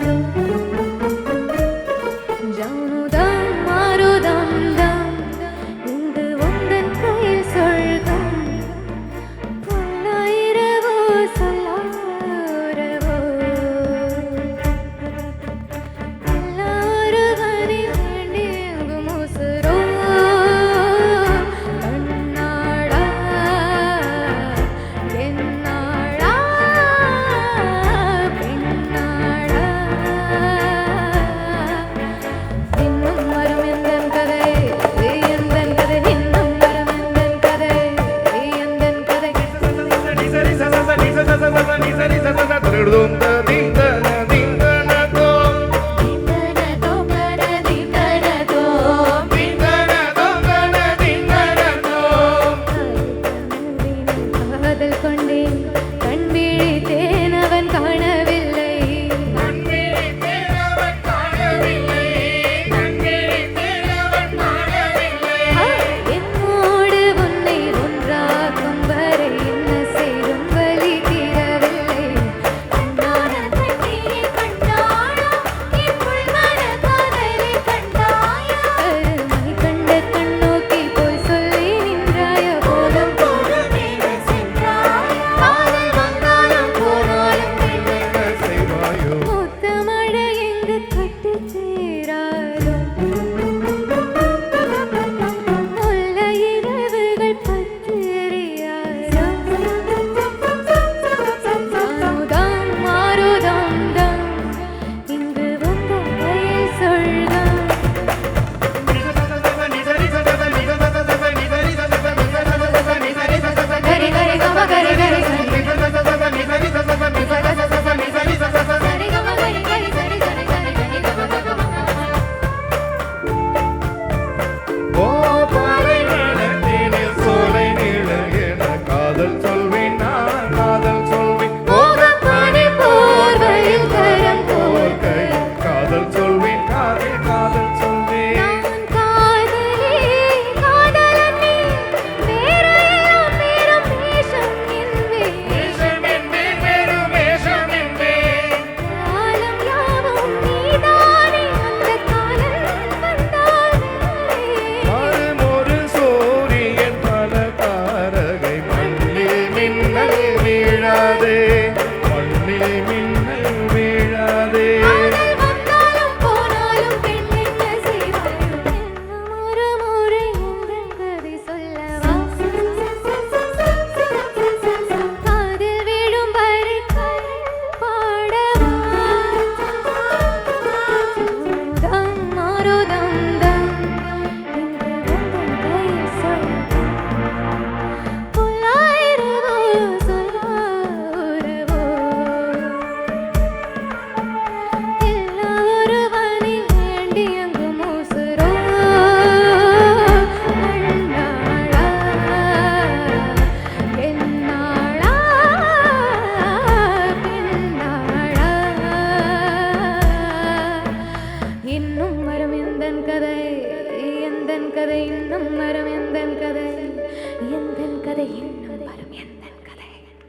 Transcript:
Thank you. இருந்த கதை இன்னும் வரும் எந்த கதை? எந்த கதை இன்னும்